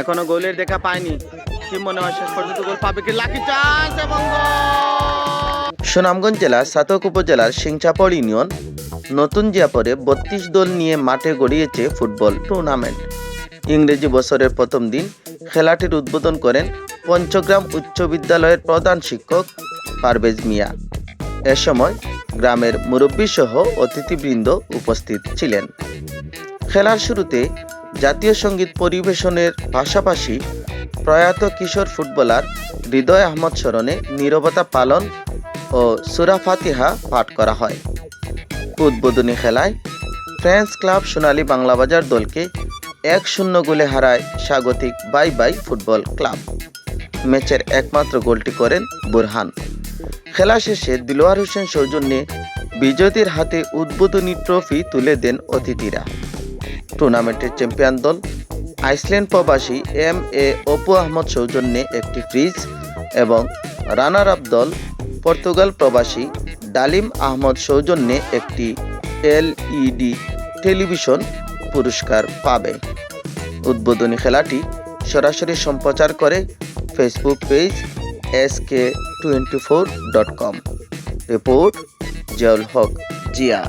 এখনও গোলের দেখা পায়নি। কি মনে হয় শেষ পর্যন্ত গোল পাবে কি? লাকি চান্স এবং সুনামগঞ্জ জেলার সাতক উপজেলার সিংচাপড় ইউনিয়ন নতুন জিয়াপরে বত্রিশ দল নিয়ে মাঠে গড়িয়েছে ফুটবল টুর্নামেন্ট ইংরেজি বছরের প্রথম দিন খেলাটির উদ্বোধন করেন পঞ্চগ্রাম উচ্চ বিদ্যালয়ের প্রধান শিক্ষক পারভেজ মিয়া। এ সময় গ্রামের মুরব্বী সহ অতিথিবৃন্দ উপস্থিত ছিলেন। খেলার শুরুতে জাতীয় সংগীত পরিবেশনের পাশাপাশি প্রয়াত কিশোর ফুটবলার হৃদয় আহমদ স্মরণে নীরবতা পালন ও সুরা ফাতিহা পাঠ করা হয়। উদ্বোধনী খেলায় ফ্রেন্স ক্লাব সোনালী বাংলাবাজার দলকে এক শূন্য গোলে হারায় স্বাগতিক বাই বাই ফুটবল ক্লাব। ম্যাচের একমাত্র গোলটি করেন বুরহান। খেলা শেষে দিলোয়ার হোসেন সৌজন্যে বিজয়ীদের হাতে উদ্বোধনী ট্রফি তুলে দেন অতিথিরা। টুর্নামেন্টের চ্যাম্পিয়ন দল। আইসল্যান্ড প্রবাসী এম এ অপু আহমদ সৌজন্যে একটি ফ্রিজ এবং রানার আপ দল পর্তুগাল প্রবাসী ডালিম আহমদ সৌজন্যে একটি এলইডি টেলিভিশন পুরস্কার পাবে। উদ্বোধনী খেলাটি সরাসরি সম্প্রচার করে Facebook page S K twenty four dot com. Report Ziaul Haque Zia.